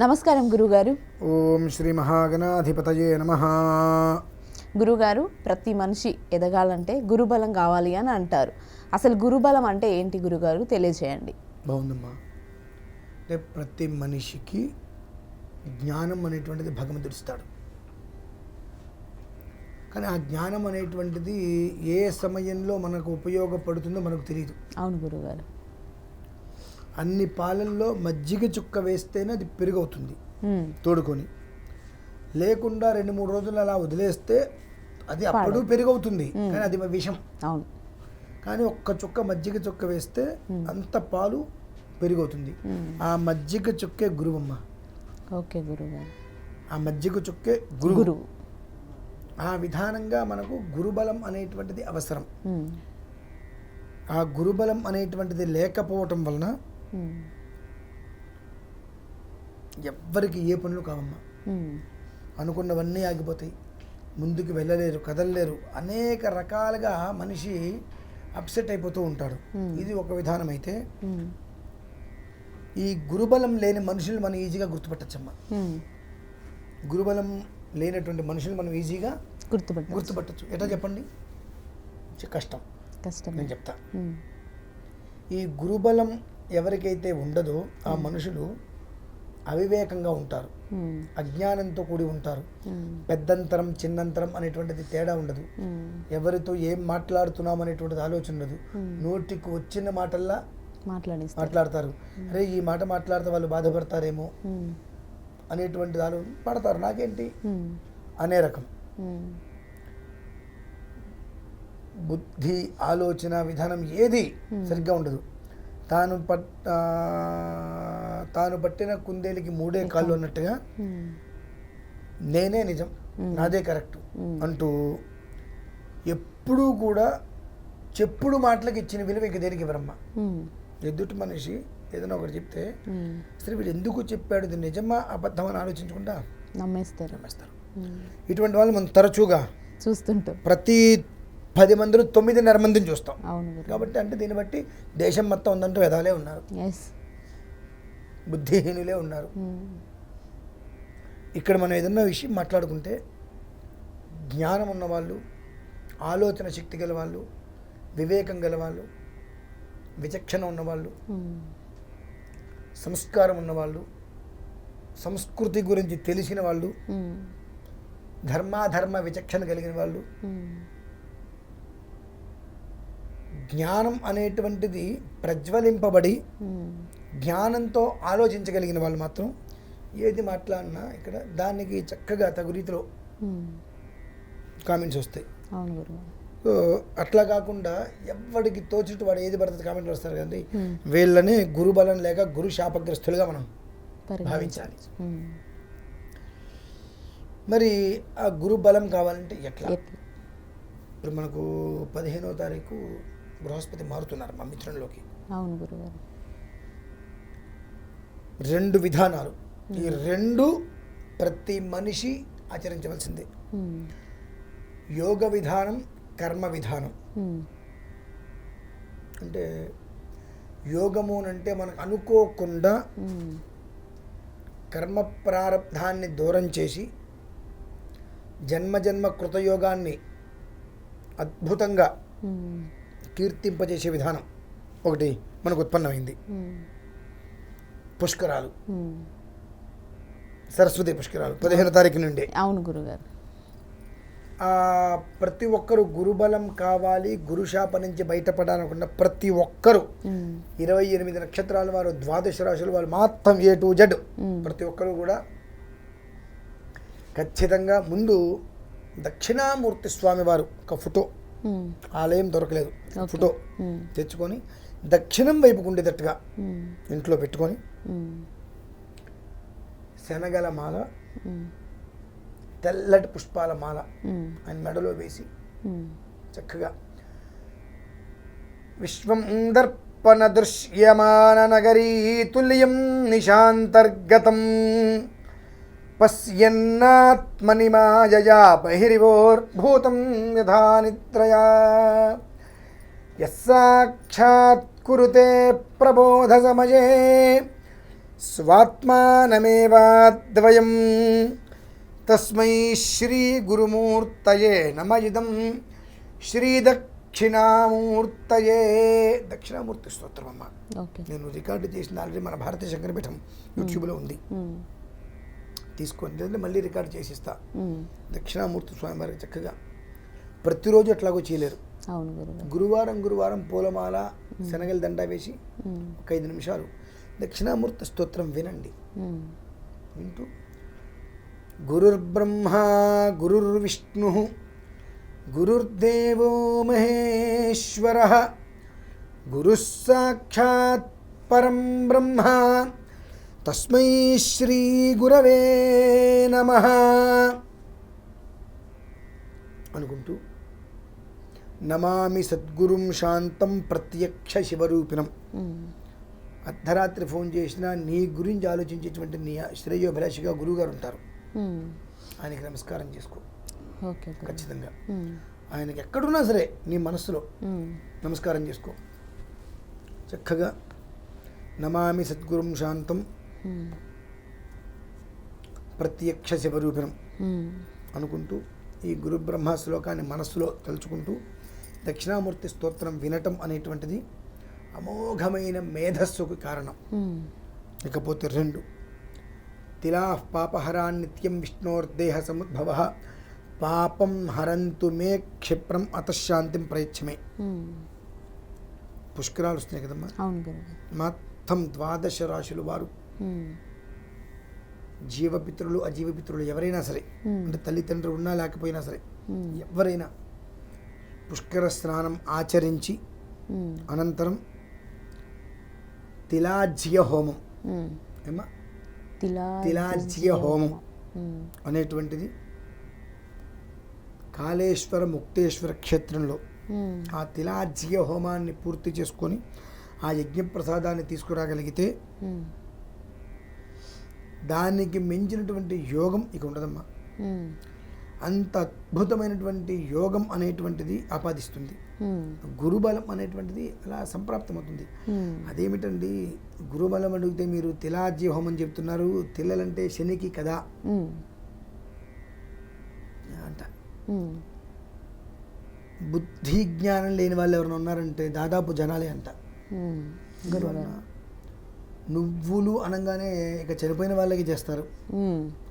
నమస్కారం గురుగారు. ఓం శ్రీ మహాగణాధిపతయే నమ. గురుగారు ప్రతి మనిషి ఎదగాలంటే గురుబలం కావాలి అని అంటారు. అసలు గురుబలం అంటే ఏంటి గురుగారు? తెలియజేయండి. బాగుందమ్మా. అంటే ప్రతి మనిషికి జ్ఞానం అనేటువంటిది భగవంతుడు ఇస్తాడు. కానీ ఆ జ్ఞానం అనేటువంటిది ఏ సమయంలో మనకు ఉపయోగపడుతుందో మనకు తెలియదు అవును గురుగారు. అన్ని పాలల్లో మజ్జిగ చుక్క వేస్తేనే అది పెరుగవుతుంది. తోడుకొని. లేకుండా రెండు మూడు రోజులు అలా వదిలేస్తే అది అప్పుడు పెరుగవుతుంది. కానీ అది విషం. అవును. కానీ ఒక్క చుక్క మజ్జిగ చుక్క వేస్తే అంత పాలు పెరిగవుతుంది. ఆ మజ్జిగ చుక్కే గురువమ్మ. ఓకే గురుగారు. ఆ మజ్జిగ చుక్కే గురువు. గురువు ఆ విధానంగా మనకు గురుబలం అనేటువంటిది అవసరం. ఆ గురుబలం అనేటువంటిది లేకపోవటం వలన ఎవ్వరికి ఏ పనులు కావమ్మా. అనుకున్నవన్నీ ఆగిపోతాయి. ముందుకు వెళ్ళలేరు కదలలేరు. అనేక రకాలుగా మనిషి అప్సెట్ అయిపోతూ ఉంటాడు. ఇది ఒక విధానం అయితే. ఈ గురుబలం లేని మనుషులు మనం ఈజీగా గుర్తుపట్టచ్చమ్మా. గురుబలం లేనటువంటి మనుషులు మనం ఈజీగా గుర్తుపట్టు గుర్తుపట్టచ్చు. ఎట్లా చెప్పండి? కష్టం. కష్టం నేను చెప్తా. ఈ గురుబలం ఎవరికైతే ఉండదో ఆ మనుషులు అవివేకంగా ఉంటారు. ఉమ్, అజ్ఞానంతో కూడి ఉంటారు. ఉమ్, పెద్దంతరం చిన్నంతరం అనేటువంటిది తేడా ఉండదు. ఎవరితో ఏం మాట్లాడుతున్నాం అనేటువంటిది ఆలోచన ఉండదు. నోటికి వచ్చిన మాటల్లా మాట్లాడతారు. అరే ఈ మాట మాట్లాడితే వాళ్ళు బాధపడతారేమో ఉమ్, అనేటువంటి ఆలోచన పడతారు. నాకేంటి? అనే రకం. బుద్ధి ఆలోచన విధానం ఏది సరిగ్గా ఉండదు. తాను పట్ తాను పట్టిన కుందేలికి మూడే కాళ్ళు అన్నట్టుగా నేనే నిజం. నాదే కరెక్ట్ అంటూ ఎప్పుడూ కూడా చెప్పుడు మాటలకు ఇచ్చిన విలువ ఇంక దేనికి ఇవ్వరమ్మ? ఎదుటి మనిషి ఏదైనా ఒకటి చెప్తే. అసలు వీడు ఎందుకు చెప్పాడు? ఇది నిజమా? అబద్ధం అని ఆలోచించకుండా నమ్మేస్తారు. నమ్మేస్తారు. ఇటువంటి వాళ్ళు మనం తరచుగా చూస్తుంటాం. ప్రతి పది మందిలో తొమ్మిదిన్నర మందిని చూస్తాం. కాబట్టి అంటే దీన్ని బట్టి దేశం మొత్తం ఉందంటూ ఎదాలే ఉన్నారు. బుద్ధిహీనులే ఉన్నారు. ఇక్కడ మనం ఏదన్నా విషయం మాట్లాడుకుంటే జ్ఞానం ఉన్నవాళ్ళు ఆలోచన శక్తి గల వాళ్ళు వివేకం గల వాళ్ళు విచక్షణ ఉన్నవాళ్ళు సంస్కారం ఉన్నవాళ్ళు సంస్కృతి గురించి తెలిసిన వాళ్ళు ధర్మాధర్మ విచక్షణ కలిగిన వాళ్ళు జ్ఞానం అనేటువంటిది ప్రజ్వలింపబడి జ్ఞానంతో ఆలోచించగలిగిన వాళ్ళు మాత్రం ఏది మాట్లాడినా ఇక్కడ దానికి చక్కగా తగు రీతిలో కామెంట్స్ వస్తాయి. గురు. సో అట్లా కాకుండా ఎవడికి తోచినట్టు వాడు ఏది పడుతుంది కామెంట్లు వస్తారు కదండి. వీళ్ళని గురుబలం లేక గురు శాపగ్రస్తులుగా మనం భావించాలి. మరి ఆ గురు బలం కావాలంటే ఎట్లా? ఇప్పుడు మనకు పదిహేనో తారీఖు బృహస్పతి మారుతున్నారు మా మిత్రంలోకి అవును గురుగారు. రెండు విధానాలు. ఈ రెండు ప్రతి మనిషి ఆచరించవలసిందే. యోగ విధానం కర్మ విధానం. అంటే యోగము అంటే మనకు అనుకోకుండా కర్మ ప్రారంధాన్ని దూరం చేసి జన్మజన్మ కృతయోగాన్ని అద్భుతంగా కీర్తింపజేసే విధానం ఒకటి మనకు ఉత్పన్నమైంది. పుష్కరాలు. సరస్వతి పుష్కరాలు పదిహేను తారీఖు నుండి. అవును గురుగారు. ప్రతి ఒక్కరు గురుబలం కావాలి గురుశాప నుంచి బయటపడాలనుకున్న ప్రతి ఒక్కరు ఇరవై ఎనిమిది నక్షత్రాల వారు ద్వాదశ రాశులు వాళ్ళు మాత్రం ఏ టు జెడ్ ప్రతి ఒక్కరు కూడా ఖచ్చితంగా ముందు దక్షిణామూర్తి స్వామి వారు ఒక ఫోటో ఆలయం దొరకలేదు. ఫోటో తెచ్చుకొని దక్షిణం వైపుకు ఉండేటట్టుగా ఇంట్లో పెట్టుకొని శనగల మాల తెల్లటి పుష్పాల మాల ఆయన మెడలో వేసి చక్కగా విశ్వం దర్పణ దృశ్యమాన నగరీ తుల్యం నిశాంతర్గతం. పశ్యన్నాత్మని మాయయా బహిరివోర్భూతం యథా నిద్రయా యస్సాక్షాత్ కురుతే ప్రబోధ సమయే స్వాత్మానమేవాద్వయం తస్మై శ్రీ గురుమూర్తయే నమ ఇదం శ్రీ దక్షిణామూర్తయే దక్షిణామూర్తి స్తోత్రం అమ్మ ఓకే నేను రికార్డు చేసిన ఆల్రెడీ మన భారతీయ శంకరపీఠం యూట్యూబ్లో ఉంది. మ్మ్. తీసుకొని లేదంటే మళ్ళీ రికార్డు చేసిస్తా. దక్షిణామూర్తి స్వామి వారికి చక్కగా ప్రతిరోజు ఎట్లాగో చేయలేరు. గురువారం గురువారం పూలమాల శనగల దండ వేసి. ఒక ఐదు నిమిషాలు. దక్షిణామూర్తి స్తోత్రం వినండి. వింటూ. గురుర్బ్రహ్మ గురుర్విష్ణు గురుర్దేవో మహేశ్వర గురు సాక్షాత్ పరం బ్రహ్మ. తస్మై శ్రీ గురవే నమ అనుకుంటూ నమామి సద్గురుం శాంతం ప్రత్యక్ష శివరూపిణం. అర్ధరాత్రి ఫోన్ చేసినా నీ గురించి ఆలోచించేటువంటి నీ శ్రేయోభిలాషిగా గురువుగారు ఉంటారు మ్మ్. ఆయనకి నమస్కారం చేసుకో ఖచ్చితంగా మ్మ్. ఆయనకి ఎక్కడున్నా సరే నీ మనస్సులో మ్మ్. నమస్కారం చేసుకో చక్కగా నమామి సద్గురుం శాంతం. ప్రత్యక్ష శివరూపిణం. అనుకుంటూ ఈ గురు బ్రహ్మ శ్లోకాన్ని మనస్సులో తలుచుకుంటూ దక్షిణామూర్తి స్తోత్రం వినటం అనేటువంటిది అమోఘమైన మేధస్సుకు కారణం. ఇకపోతే రెండు తిలా పాపహరాన్ నిత్యం విష్ణోర్దేహ సముద్భవ పాపం హరంతు మే క్షిప్రం అతశాంతిం ప్రయచ్చమే మ్మ్. పుష్కరాలు వస్తున్నాయి కదమ్మా మొత్తం ద్వాదశ రాశులు వారు మ్మ్. జీవపితృలు అజీవపితృలు ఎవరైనా సరే. అంటే తల్లిదండ్రులు ఉన్నా లేకపోయినా సరే. ఎవరైనా పుష్కర స్నానం ఆచరించి. అనంతరం తిలాజ్య హోమం. ఏమా తిలా తిలాజ్య హోమం. అనేటువంటిది కాళేశ్వర ముక్తేశ్వర క్షేత్రంలో. ఆ తిలాజ్య హోమాన్ని పూర్తి చేసుకొని ఆ యజ్ఞప్రసాదాన్ని తీసుకురాగలిగితే మ్మ్. దానికి మించినటువంటి యోగం ఇక ఉండదమ్మా మ్మ్. అంత అద్భుతమైనటువంటి యోగం అనేటువంటిది ఆపాదిస్తుంది. గురుబలం అనేటువంటిది అలా సంప్రాప్తమవుతుంది. అదేమిటండి గురుబలం అడిగితే మీరు తిలాజ్య హోమం చెప్తున్నారు తిల్లలంటే శనికి కదా. అంట. బుద్ధి జ్ఞానం లేని వాళ్ళు ఎవరైనా ఉన్నారంటే దాదాపు జనాలే అంట. నువ్వులు అనగానే ఇక చనిపోయిన వాళ్ళకి చేస్తారు.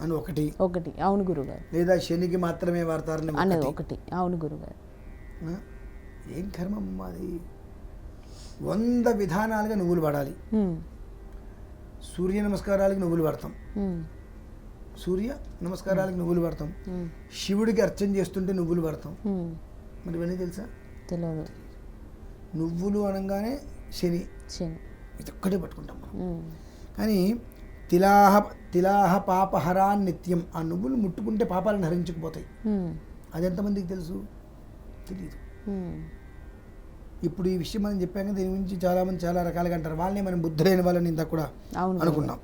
అని ఒకటి. ఒకటి. అవును గురుగారు. లేదా శనికి మాత్రమే వాడతారని అనేది ఒకటి. అవును గురుగారు? ఏం కర్మం అది వంద విధానాలుగా నువ్వులు వాడాలి. మ్మ్. సూర్య నమస్కారాలకి నువ్వులు వాడతాం. మ్మ్. సూర్య నమస్కారాలకి నువ్వులు వాడతాం. మ్మ్. శివుడికి అర్చన చేస్తుంటే నువ్వులు వాడతాం. మ్మ్. మరి ఇవన్నీ తెలుసా? తెలియదు నువ్వులు అనగానే శని. శని. ఇది ఒక్కటే పట్టుకుంటాం మనం. కానీ తిలాహ తిలాహ పాపహరా నిత్యం ఆ నువ్వులు ముట్టుకుంటే పాపాలను హరించుకుపోతాయి. అది ఎంతమందికి తెలుసు? తెలియదు. ఇప్పుడు ఈ విషయం మనం చెప్పాం కదా దీని గురించి చాలామంది చాలా రకాలుగా అంటారు. వాళ్ళని మనం బుద్ధి లేని వాళ్ళని ఇందాక కూడా అనుకున్నాం.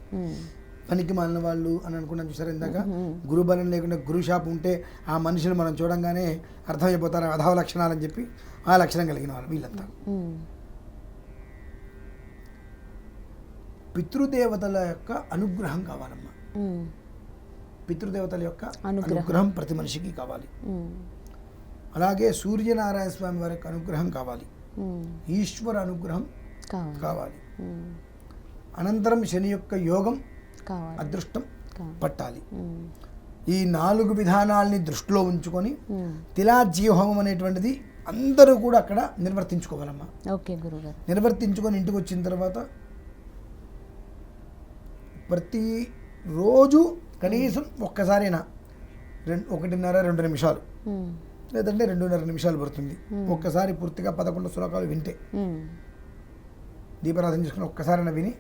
పనికి మాలిన వాళ్ళు అని అనుకున్నాం చూసారు ఇందాక? మ్మ్. గురుబలం లేకుండా గురు షాప్ ఉంటే ఆ మనుషులు మనం చూడంగానే అర్థమైపోతారు? అధవ లక్షణాలు అని చెప్పి ఆ లక్షణం కలిగిన వాళ్ళు వీళ్ళంతా. పితృదేవతల యొక్క అనుగ్రహం కావాలమ్మా మ్మ్. పితృదేవతల యొక్క అనుగ్రహం. ప్రతి మనిషికి కావాలి. అలాగే సూర్యనారాయణ స్వామి వారి యొక్క అనుగ్రహం కావాలి. ఈశ్వర అనుగ్రహం కావాలి. అనంతరం శని యొక్క యోగం అదృష్టం పట్టాలి. ఈ నాలుగు విధానాల్ని దృష్టిలో ఉంచుకొని మ్మ్. తిలాజీ హోమం అనేటువంటిది అందరూ కూడా అక్కడ ఓకే గురుగారు నిర్వర్తించుకొని ఇంటికి వచ్చిన తర్వాత ప్రతి రోజు కనీసం ఒక్కసారైనా రెండు ఒకటిన్నర రెండు నిమిషాలు. లేదంటే రెండున్నర నిమిషాలు పడుతుంది ఒక్కసారి పూర్తిగా పదకొండు శ్లోకాలు వింటే. దీపారాధన చేసుకుని ఒక్కసారైనా విని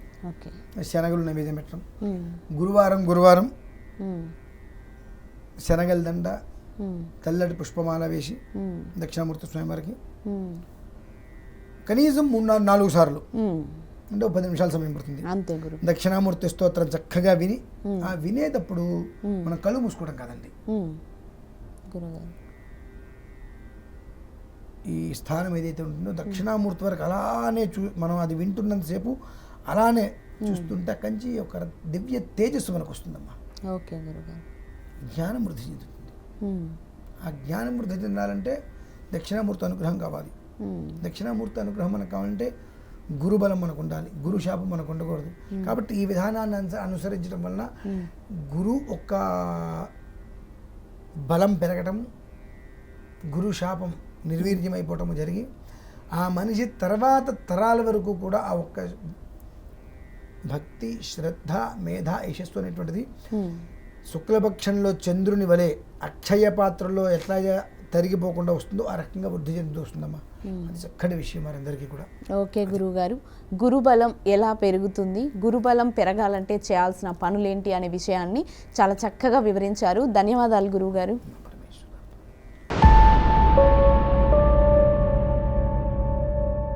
శనగలు నైవేద్యం పెట్టడం. గురువారం గురువారం. శనగల దండ. తెల్లటి పుష్పమాల వేసి. దక్షిణామూర్తి స్వామి వారికి మ్మ్. కనీసం మూడు నాలుగు సార్లు. అంటే పది నిమిషాల సమయం పడుతుంది. అంతే గురు. దక్షిణామూర్తి స్తోత్రం చక్కగా విని. ఆ వినేటప్పుడు. మనం కళ్ళు మూసుకోవడం కాదండి. ఈ స్థానం ఏదైతే ఉంటుందో దక్షిణామూర్తి వరకు అలానే చూ మనం అది వింటున్నంతసేపు అలానే చూస్తుంటే నుంచి ఒక దివ్య తేజస్సు మనకు వస్తుందమ్మా. ఓకే జ్ఞానం వృద్ధి చెందుతుంది. ఆ జ్ఞానం వృద్ధి చెందాలంటే దక్షిణామూర్తి అనుగ్రహం కావాలి. దక్షిణామూర్తి అనుగ్రహం మనకు కావాలంటే గురుబలం మనకు ఉండాలి గురు శాపం మనకు ఉండకూడదు కాబట్టి ఈ విధానాన్ని అనుస- అనుసరించడం వలన గురు ఒక బలం పెరగటం గురు శాపం నిర్వీర్యమైపోవటం జరిగి ఆ మనిషి తర్వాత తరాల వరకు కూడా ఆ ఒక్క భక్తి శ్రద్ధ మేధ యశస్సు అనేటువంటిది. శుక్లపక్షంలో చంద్రుని వలె అక్షయ పాత్రలో ఎట్లా తరిగిపోకుండా వస్తుందో ఆ రకంగా వృద్ధి చెందుతూ వస్తుందమ్మా. అది చక్కటి విషయం మనందరికీ కూడా. ఓకే గురువుగారు. గురుబలం ఎలా పెరుగుతుంది? గురుబలం పెరగాలంటే చేయాల్సిన పనులేంటి అనే విషయాన్ని చాలా చక్కగా వివరించారు. ధన్యవాదాలు గురువుగారు.